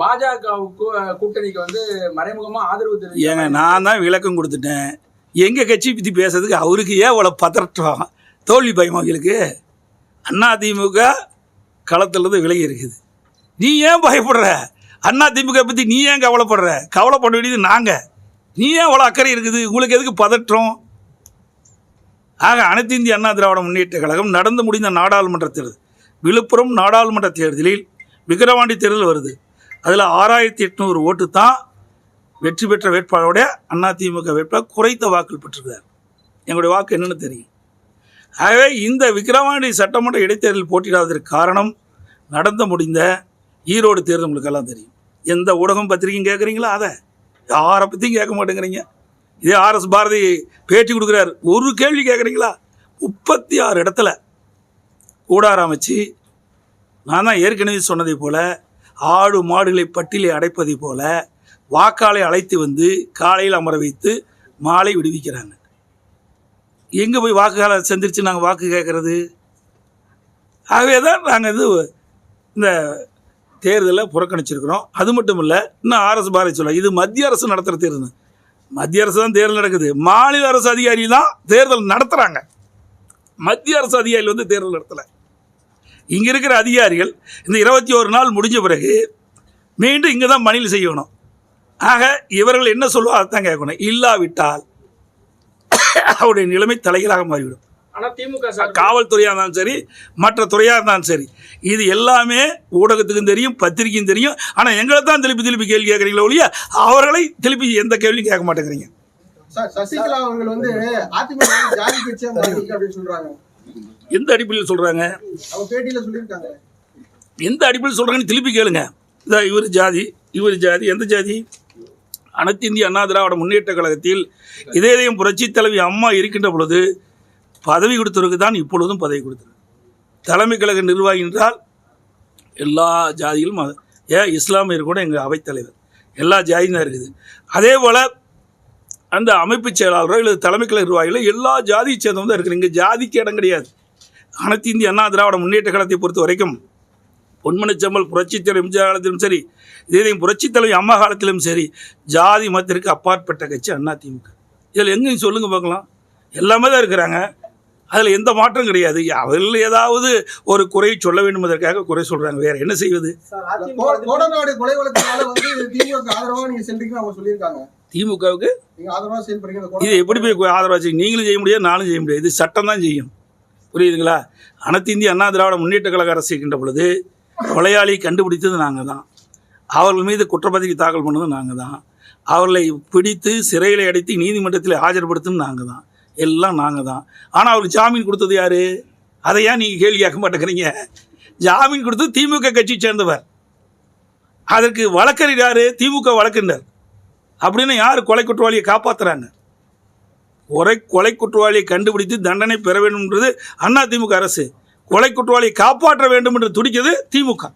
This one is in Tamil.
பாஜகவுக்கு கூட்டணிக்கு வந்து மறைமுகமா ஆதரவு ஏங்க நான் தான் விளக்கம் கொடுத்துட்டேன். எங்கள் கட்சி பற்றி பேசுறதுக்கு அவருக்கு ஏன் அவ்வளோ பதற்றம் தோல்வி பயம் அவங்களுக்கு? அண்ணா திமுக களத்துலேருந்து விலகி இருக்குது. நீ ஏன் பயப்படுற? அண்ணா திமுக பற்றி நீ ஏன் கவலைப்படுற? கவலைப்பட வேண்டியது நாங்கள் நீ ஏன் அவ்வளோ அக்கறை இருக்குது? உங்களுக்கு எதுக்கு பதற்றம் ஆக அனைத்து இந்திய அண்ணா திராவிட முன்னேற்ற கழகம் நடந்து முடிந்த நாடாளுமன்ற தேர்தல் விழுப்புரம் நாடாளுமன்ற தேர்தலில் விக்கிரவாண்டி தேர்தல் வருது. அதில் ஆறாயிரத்தி எட்நூறு ஓட்டு தான் வெற்றி பெற்ற வேட்பாளருடைய அதிமுக வேட்பாளர் குறைத்த வாக்குகள் பெற்றிருக்கிறார் எங்களுடைய வாக்கு என்னென்னு தெரியும். ஆகவே இந்த விக்கிரவாண்டி சட்டமன்ற இடைத்தேர்தல் போட்டியிடாததற்கு காரணம் நடந்து முடிந்த ஈரோடு தேர்தல் உங்களுக்கு எல்லாம் தெரியும். எந்த ஊடகம் பத்திரிக்கையும் கேட்குறீங்களோ? அதை யாரை பற்றியும் கேட்க மாட்டேங்கிறீங்க? இதே ஆர்எஸ் பாரதி பேட்டி கொடுக்குறாரு. ஒரு கேள்வி கேட்குறீங்களா? முப்பத்தி ஆறு இடத்துல கூடாரம் அமைச்சு நான் தான் ஏற்கனவே சொன்னதை போல் ஆடு மாடுகளை பட்டியலை அடைப்பதை போல வாக்காளை அழைத்து வந்து காலையில் அமர வைத்து மாலை விடுவிக்கிறாங்க. எங்கே போய் வாக்குகளை சந்திரிச்சு நாங்கள் வாக்கு கேட்குறது? ஆகவே தான் நாங்கள் இது இந்த தேர்தலை புறக்கணிச்சிருக்கிறோம். அது மட்டும் இல்லை இன்னும் ஆர்எஸ் பாரதி சொல்ல இது மத்திய அரசு நடத்துகிற தேர்தல். மத்திய அரசு தான் தேர்தல் நடக்குது. மாநில அரசு அதிகாரி தான் தேர்தல் நடத்துகிறாங்க மத்திய அரசு அதிகாரி வந்து தேர்தல் நடத்தலை. இங்கே இருக்கிற அதிகாரிகள் இந்த இருபத்தி ஒரு நாள் முடிஞ்ச பிறகு மீண்டும் இங்கே தான் பணியில் செய்யணும். ஆக இவர்கள் என்ன சொல்லுவோ அதைத்தான் கேட்கணும். இல்லாவிட்டால் அவருடைய நிலைமை தலைகீழாக மாறிவிடும். ஆனா திமுக சார் காவல்துறையாக இருந்தாலும் சரி மற்ற துறையாக இருந்தாலும் சரி இது எல்லாமே ஊடகத்துக்கும் தெரியும் பத்திரிக்கையும் தெரியும். ஆனால் எங்களை தான் திருப்பி திருப்பி கேள்வி கேட்குறீங்களா ஒழிய அவர்களை திருப்பி எந்த கேள்வியும் கேட்க மாட்டேங்கிறீங்க. சசிகலா அவர்கள் வந்து அதிமுக ஜாதி அப்படின்னு சொல்றாங்க. எந்த அடிப்படையில் சொல்கிறாங்க எந்த அடிப்படையில் சொல்கிறாங்கன்னு திருப்பி கேளுங்க. இதா இவர் ஜாதி இவர் ஜாதி எந்த ஜாதி? அனைத்து இந்திய அண்ணா திராவிட முன்னேற்ற கழகத்தில் இதயம் புரட்சி தலைவி அம்மா இருக்கின்ற பொழுது பதவி கொடுத்தவருக்கு தான் இப்பொழுதும் பதவி கொடுத்தது. தலைமை கழக நிர்வாகி என்றால் எல்லா ஜாதிகளும் அது- ஏன்? இஸ்லாமியர் கூட எங்கள் அவைத்தலைவர் எல்லா ஜாதியும் தான் இருக்குது. அதே போல் அந்த அமைப்பு செயலாளரோ இல்லை தலைமை கழக நிர்வாகிகளோ எல்லா ஜாதியை சேர்ந்தவங்க தான் இருக்கிறீங்க. ஜாதிக்கு இடம் கிடையாது. அனைத்து இந்திய அண்ணா திராவிட முன்னேற்ற கழகத்தை பொறுத்த வரைக்கும் பொன்மனச்செம்மல் புரட்சித் தலைவர் எம்ஜிஆர் காலத்திலும் சரி இதே புரட்சித் தலைவி அம்மா காலத்திலும் சரி ஜாதி மதத்திற்கு அப்பாற்பட்ட கட்சி அதிமுக இதில் எங்கேயும் சொல்லுங்க பார்க்கலாம். எல்லாமே தான் இருக்கிறாங்க. அதில் எந்த மாற்றம் கிடையாது. அவர்கள் ஏதாவது ஒரு குறை சொல்ல வேண்டும் என்பதற்காக குறை சொல்கிறாங்க வேறு என்ன செய்வது? திமுக திமுகவுக்கு இது எப்படி போய் ஆதரவாக செய்யும் நீங்களும் செய்ய முடியாது நானும் செய்ய முடியாது. இது சட்டம் தான் செய்யும். புரியுதுங்களா? அனைத்து இந்திய அண்ணா திராவிட முன்னேற்ற கழக அரசு இருக்கின்ற பொழுது கொலையாளி கண்டுபிடித்தது நாங்கள் தான் அவர்கள் மீது குற்றப்பத்திரிகை தாக்கல் பண்ணது நாங்கள் தான் அவர்களை பிடித்து சிறையில் அடைத்து நீதிமன்றத்தில் ஆஜர்படுத்தும் நாங்கள் தான் எல்லாம் நாங்கள் தான் ஆனால் அவருக்கு ஜாமீன் கொடுத்தது யார்? அதை ஏன் நீங்கள் கேள்வி கேட்க மாட்டேங்கிறீங்க? ஜாமீன் கொடுத்தது திமுக கட்சியை சேர்ந்தவர். அதற்கு வழக்கறிஞர் யார்? திமுக வழக்கறிஞர். அப்படின்னு யார் கொலை குற்றவாளியை காப்பாற்றுறாங்க ஒரே கொலை குற்றவாளியை கண்டுபிடித்து தண்டனை பெற வேண்டும் என்றது அண்ணா திமுக அரசு. கொலை குற்றவாளியை காப்பாற்ற வேண்டும் என்று துடிக்கிறது திமுக.